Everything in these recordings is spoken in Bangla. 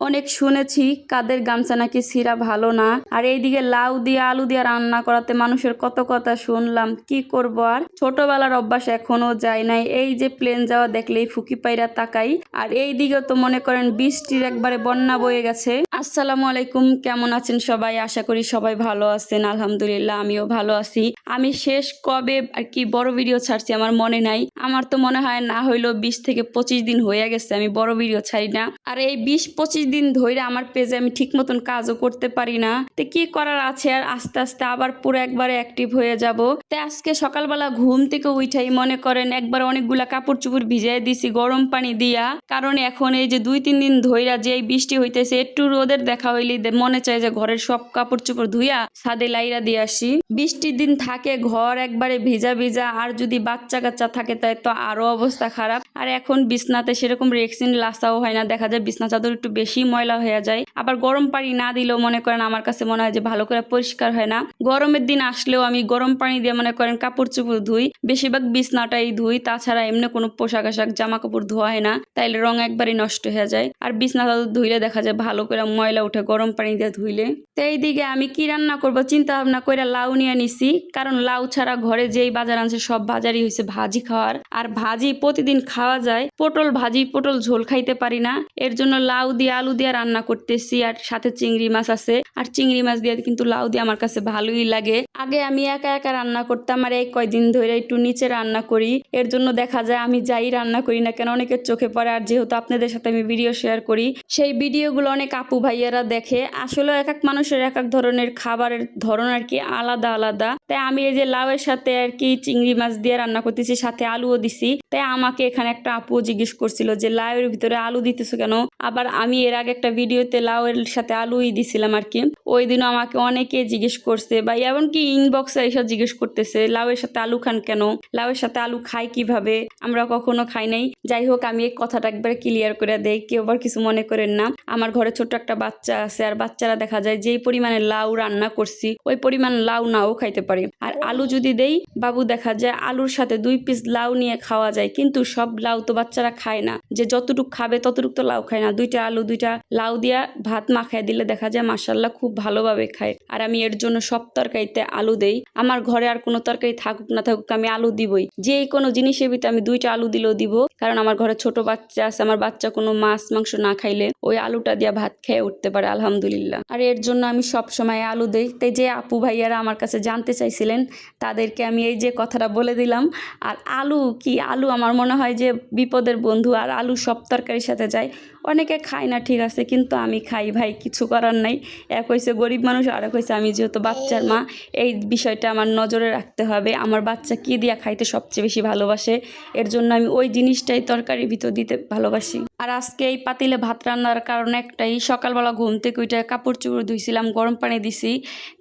অনেক শুনেছি, কাদের গামছা নাকি সিরা ভালো না। আর এইদিকে লাউ দিয়ে আলু দিয়ে রান্না করাতে মানুষের কত কথা শুনলাম, কি করব আর? ছোটবেলার অভ্যাস এখনও যায় নাই, এই যে প্লেন যাওয়া দেখলেই ফুকি পাইরা তাকাই। আর এই দিকে তো মনে করেন বৃষ্টির একবারে বন্যা বয়ে গেছে। আসসালামু আলাইকুম, কেমন আছেন সবাই? আশা করি সবাই ভালো আছেন, আলহামদুলিল্লাহ, আমিও ভালো আছি। আমি শেষ কবে আর কি বড় ভিডিও ছাড়ছি আমার মনে নাই। আমার তো মনে হয় না হইল বিশ থেকে পঁচিশ দিন হয়ে গেছে, আমি বড় ভিডিও ছাড়ি না। আর এই বিশ পঁচিশ দিন ধরে আমার পেজে আমি ঠিক মতন কাজও করতে পারি না। তো কি করার আছে? আর আস্তে আস্তে আবার পুরো একবারে অ্যাক্টিভ হয়ে যাব। তো আজকে সকালবেলা ঘুম থেকে উঠাই মনে করেন, একবার অনেকগুলা কাপড় চুপড় ভিজিয়ে দিছি, গরম পানি দিয়া। কারণ এখন এই যে দুই তিন দিন ধইরা যে বৃষ্টি হইতেছে, একটু রোদের দেখা হইলে মনে চায় যে ঘরের সব কাপড় চোপড় ধুইয়া ছাদে লাইরা দিয়ে আসি। বৃষ্টির দিন থাকে, ঘর একবারে ভিজা ভিজা, আর যদি বাচ্চা কাচ্চা থাকে তাই তো আরও অবস্থা খারাপ। আর এখন বিছনাতে সেরকম রেক্সিন লাসাও হয় না, দেখা যায় বিছনা চাদর একটু বেশি ময়লা হয়ে যায়। আবার গরম পানি না দিলেও মনে করেন আমার কাছে মনে হয় যে ভালো করে পরিষ্কার হয় না। গরমের দিন আসলেও আমি গরম পানি দিয়ে মনে করেন কাপড় চোপড় ধুই, বেশিরভাগ বিছনাটাই ধুই, তাছাড়া এমনি কোনো পোশাক আশাক, জামা কাপড় ধোয়া হয় না, তাইলে রং একবারই নষ্ট হয়ে যায়। আর বিছনা চাদর ধুইলে দেখা যায় ভালো করে ময়লা উঠে গরম পানি দিয়ে ধুইলে। তো এইদিকে আমি কি রান্না করব? চিন্তা ভাবনা করে লাউ নিয়ে নিছি। কারণ লাউ ছাড়া ঘরে যেই বাজার আনছে, সব বাজারই হয়েছে ভাজি খাওয়ার। আর ভাজি প্রতিদিন খাওয়া যায়। পটল ভাজি, পটল ঝোল খাইতে পারি না। এর জন্য লাউ দিয়ে আলু দিয়ে রান্না করতেছি। আর সাথে চিংড়ি মাছ আছে। আর চিংড়ি মাছ দিয়ে কিন্তু লাউ দিয়ে আমার কাছে ভালোই লাগে। আগে আমি একা একা রান্না করতাম। আর এই কয়দিন ধরে একটু নিচে রান্না করি। এর জন্য দেখা যায় আমি যাই রান্না করি না কেন, অনেকের চোখে পড়ে। আর যেহেতু আপনাদের সাথে আমি ভিডিও শেয়ার করি, সেই ভিডিওগুলো অনেক আপু ভাইয়ারা দেখে আসলে এক এক মানুষের এক এক ধরনের খাবারের ধরন আর কি আলাদা আলাদা। তাই আমি এই যে লাউয়ের সাথে আর কি চিংড়ি মাছ দিয়ে রান্না করতেছি, সাথে আলুও দিছি। তাই আমাকে এখানে একটা আপু জিজ্ঞেস করছিল যে, লাউয়ের ভিতরে আলু দিতেছো কেন? আবার আমি এর আগে একটা ভিডিওতে লাউয়ের সাথে আলুই দিছিলাম আর কি। ওই দিনও আমাকে অনেকে জিজ্ঞেস করছে বা এমনকি ইনবক্সে এসব জিজ্ঞেস করতেছে, লাউয়ের সাথে আলু খান কেন? লাউয়ের সাথে আলু খাই কীভাবে? আমরা কখনো খাই নাই। যাই হোক, আমি এই কথাটা একবার ক্লিয়ার করে দেই, কেউ আবার কিছু মনে করেন না। আমার ঘরে ছোট্ট একটা বাচ্চা আছে আর বাচ্চারা দেখা যায় যেই পরিমাণে লাউ রান্না করছি, ওই পরিমাণ লাউ নাও খাইতে পারে। আর আলু যদি দেই, বাবু দেখা যায় আলুর সাথে দুই পিস লাউ নিয়ে খাওয়া যায়, কিন্তু সব লাউ তো বাচ্চারা খায় না। যে যতটুক খাবে ততটুক তো লাউ খায় না। দুইটা আলু, দুইটা লাউ দিয়া ভাত মাখায় দিলে দেখা যায় মাসাল্লাহ খুব ভালোভাবে খায়। আর আমি এর জন্য সব তরকারিতে আলু দেই। আমার ঘরে আর কোনো তরকারি থাকুক না থাকুক, আমি আলু দিবই। যে কোনো জিনিসের ভিতরে আমি দুইটা আলু দিলেও দিব, কারণ আমার ঘরে ছোট বাচ্চা আছে, আমার বাচ্চা কোনো মাছ, মাংস না খাইলে ওই আলুটা দিয়া ভাত খেয়ে উঠতে পারে, আলহামদুলিল্লাহ। আর এর জন্য আমি সব সময় আলু দেই। তাই যে আপু ভাইয়ারা আমার কাছে জানতে চাইছিলেন, তাদেরকে আমি এই যে কথাটা বলে দিলাম। আর আলু কি? আলু আমার মনে হয় যে বিপদের বন্ধু। আর আলু সব তরকারির সাথে যায়। অনেকে খায় না, ঠিক আছে, কিন্তু আমি খাই ভাই, কিছু করার নাই। এক হয়েছে গরিব মানুষ আর এক হয়েছে আমি যেহেতু বাচ্চার মা। এই বিষয়টা আমার নজরে রাখতে হবে। আমার বাচ্চা কী দিয়া খাইতে সবচেয়ে বেশি ভালোবাসে? এর জন্য আমি ওই জিনিসটাই তরকারির ভিতর দিতে ভালোবাসি। আর আজকে এই পাতিলে ভাত রান্নার কারণ একটাই সকালবেলা ঘুম থেকে উঠে কাপড় চোপড় ধুইছিলাম, গরম পানি দিছি,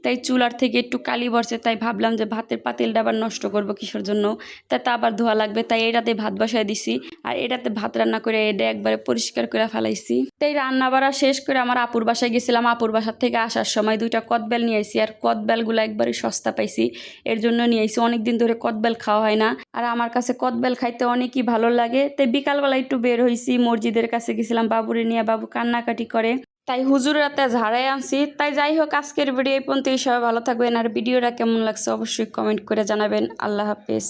তাই চুলার থেকে একটু কালি বসে তাই ভাবলাম যে ভাতের পাতিলটা আবার নষ্ট করব কিসের জন্য তাই তা আবার ধোয়া লাগবে, তাই এটাতে ভাত বসায় দিছি, আর এটাতে ভাত রান্না করে এটা একবারে পরিষ্কার করে ফেলাইছি। তাই রান্না বাড়া শেষ করে আমার আপুর বাসায় গেছিলাম, আপুর বাসার থেকে আসার সময় দুইটা কদবেল নিয়ে আইছি, আর কদবেলগুলো একবারে সস্তা পাইছি, এর জন্য নিয়ে আইছি, অনেকদিন ধরে কদবেল খাওয়া হয় না, আর আমার কাছে কদবেল খাইতে অনেকই ভালো লাগে, তাই বিকালবেলা একটু বের হয়েছি মসজিদের কাছে গেছিলাম, বাবুরে নিয়ে, বাবু কান্নাকাটি করে তাই হুজুর রাতে ঝাড়াই আনছি। তাই যাই হোক, আজকের ভিডিও এই পর্যন্তই। সবাই ভালো থাকবেন। আর ভিডিওটা কেমন লাগছে অবশ্যই কমেন্ট করে জানাবেন। আল্লাহ হাফেজ।